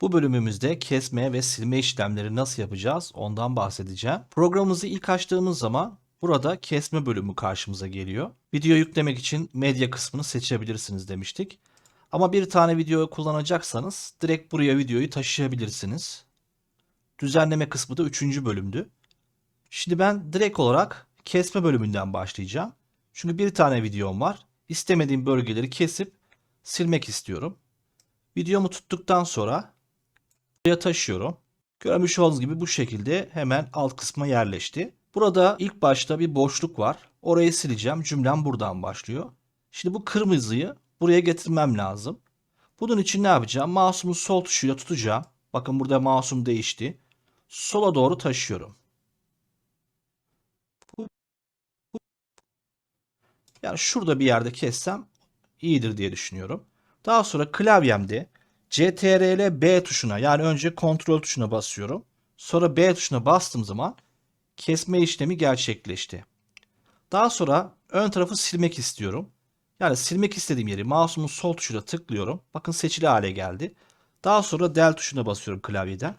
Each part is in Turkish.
Bu bölümümüzde kesme ve silme işlemleri nasıl yapacağız ondan bahsedeceğim. Programımızı ilk açtığımız zaman burada kesme bölümü karşımıza geliyor. Video yüklemek için medya kısmını seçebilirsiniz demiştik. Ama bir tane video kullanacaksanız direkt buraya videoyu taşıyabilirsiniz. Düzenleme kısmı da 3. bölümdü. Şimdi ben direkt olarak kesme bölümünden başlayacağım. Çünkü bir tane videom var. İstemediğim bölgeleri kesip silmek istiyorum. Videomu tuttuktan sonra buraya taşıyorum. Görmüş olduğunuz gibi bu şekilde hemen alt kısma yerleşti. Burada ilk başta bir boşluk var. Orayı sileceğim. Cümlem buradan başlıyor. Şimdi bu kırmızıyı buraya getirmem lazım. Bunun için ne yapacağım? Mouse'umu sol tuşuyla tutacağım. Bakın burada mouse'um değişti. Sola doğru taşıyorum. Yani şurada bir yerde kessem iyidir diye düşünüyorum. Daha sonra klavyemde CTRL B tuşuna yani önce kontrol tuşuna basıyorum. Sonra B tuşuna bastığım zaman kesme işlemi gerçekleşti. Daha sonra ön tarafı silmek istiyorum. Yani silmek istediğim yeri mouse'umun sol tuşuyla tıklıyorum. Bakın seçili hale geldi. Daha sonra del tuşuna basıyorum klavyeden.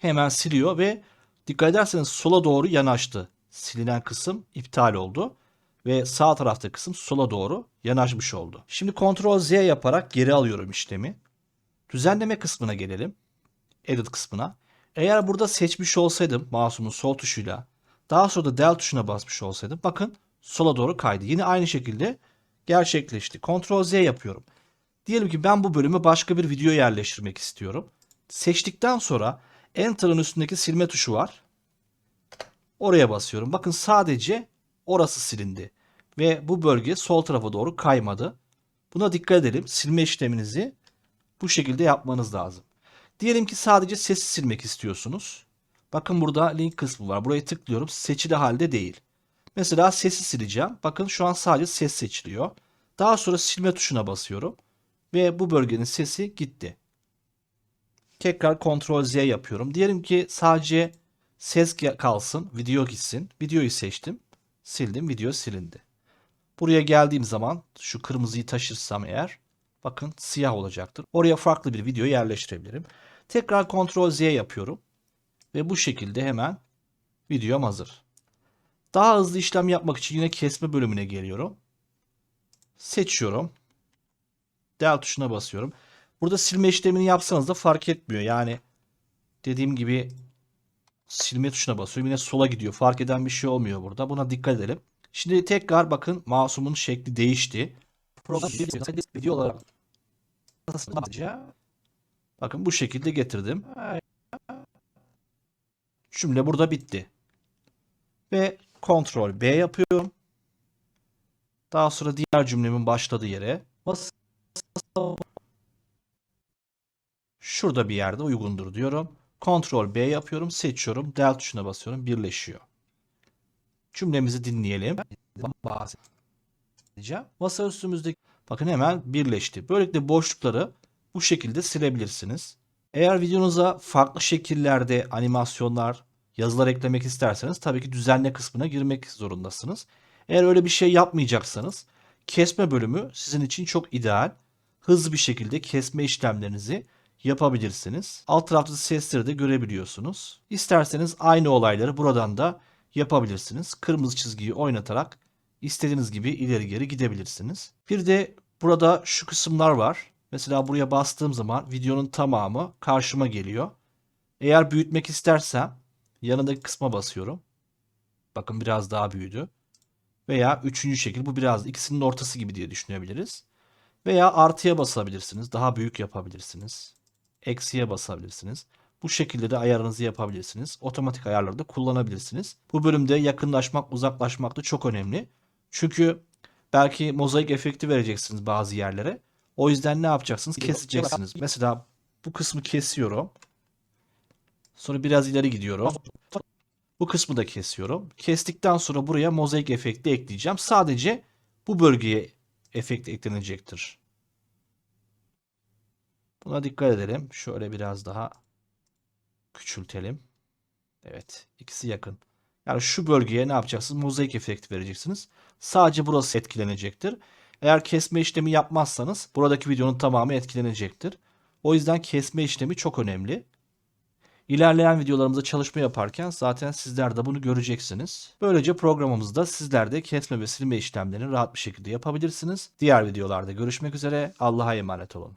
Hemen siliyor ve dikkat ederseniz sola doğru yanaştı. Silinen kısım iptal oldu ve sağ tarafta kısım sola doğru yanaşmış oldu. Şimdi Ctrl Z yaparak geri alıyorum işlemi. Düzenleme kısmına gelelim. Edit kısmına. Eğer burada seçmiş olsaydım mouse'umun sol tuşuyla daha sonra da del tuşuna basmış olsaydım bakın sola doğru kaydı. Yine aynı şekilde gerçekleşti. Ctrl Z yapıyorum. Diyelim ki ben bu bölümü başka bir video yerleştirmek istiyorum. Seçtikten sonra Enter'ın üstündeki silme tuşu var. Oraya basıyorum. Bakın sadece orası silindi. Ve bu bölge sol tarafa doğru kaymadı. Buna dikkat edelim. Silme işleminizi bu şekilde yapmanız lazım. Diyelim ki sadece sesi silmek istiyorsunuz. Bakın burada link kısmı var. Burayı tıklıyorum. Seçili halde değil. Mesela sesi sileceğim. Bakın şu an sadece ses seçiliyor. Daha sonra silme tuşuna basıyorum. Ve bu bölgenin sesi gitti. Tekrar Ctrl Z yapıyorum. Diyelim ki sadece ses kalsın, video gitsin. Videoyu seçtim. Sildim, video silindi. Buraya geldiğim zaman şu kırmızıyı taşırsam eğer bakın siyah olacaktır. Oraya farklı bir video yerleştirebilirim. Tekrar Ctrl Z yapıyorum. Ve bu şekilde hemen videom hazır. Daha hızlı işlem yapmak için yine kesme bölümüne geliyorum. Seçiyorum. Del tuşuna basıyorum. Burada silme işlemini yapsanız da fark etmiyor. Yani dediğim gibi silme tuşuna basıyorum. Yine sola gidiyor. Fark eden bir şey olmuyor burada. Buna dikkat edelim. Şimdi tekrar bakın mouse'umun şekli değişti. Program video olarak bakın bu şekilde getirdim. Cümle burada bitti. Ve Ctrl B yapıyorum. Daha sonra diğer cümlemin başladığı yere şurada bir yerde uygundur diyorum. Ctrl B yapıyorum, seçiyorum, del tuşuna basıyorum, birleşiyor. Cümlemizi dinleyelim. Bahsedeceğim. Masa üstümüzdeki bakın hemen birleşti. Böylelikle boşlukları bu şekilde silebilirsiniz. Eğer videonuza farklı şekillerde animasyonlar, yazılar eklemek isterseniz tabii ki düzenle kısmına girmek zorundasınız. Eğer öyle bir şey yapmayacaksanız kesme bölümü sizin için çok ideal. Hızlı bir şekilde kesme işlemlerinizi yapabilirsiniz. Alt tarafta sesleri de görebiliyorsunuz. İsterseniz aynı olayları buradan da yapabilirsiniz. Kırmızı çizgiyi oynatarak istediğiniz gibi ileri geri gidebilirsiniz. Bir de burada şu kısımlar var. Mesela buraya bastığım zaman videonun tamamı karşıma geliyor. Eğer büyütmek istersem yanındaki kısma basıyorum. Bakın biraz daha büyüdü. Veya üçüncü şekil bu biraz ikisinin ortası gibi diye düşünebiliriz. Veya artıya basabilirsiniz. Daha büyük yapabilirsiniz. Eksiye basabilirsiniz. Bu şekilde de ayarınızı yapabilirsiniz. Otomatik ayarları da kullanabilirsiniz. Bu bölümde yakınlaşmak, uzaklaşmak da çok önemli. Çünkü belki mozaik efekti vereceksiniz bazı yerlere. O yüzden ne yapacaksınız? Keseceksiniz. Mesela bu kısmı kesiyorum. Sonra biraz ileri gidiyorum. Bu kısmı da kesiyorum. Kestikten sonra buraya mozaik efekti ekleyeceğim. Sadece bu bölgeye efekt eklenecektir. Buna dikkat edelim. Şöyle biraz daha küçültelim. Evet. ikisi yakın. Yani şu bölgeye ne yapacaksınız? Mozaik efekti vereceksiniz. Sadece burası etkilenecektir. Eğer kesme işlemi yapmazsanız buradaki videonun tamamı etkilenecektir. O yüzden kesme işlemi çok önemli. İlerleyen videolarımızda çalışma yaparken zaten sizler de bunu göreceksiniz. Böylece programımızda sizler de kesme ve silme işlemlerini rahat bir şekilde yapabilirsiniz. Diğer videolarda görüşmek üzere. Allah'a emanet olun.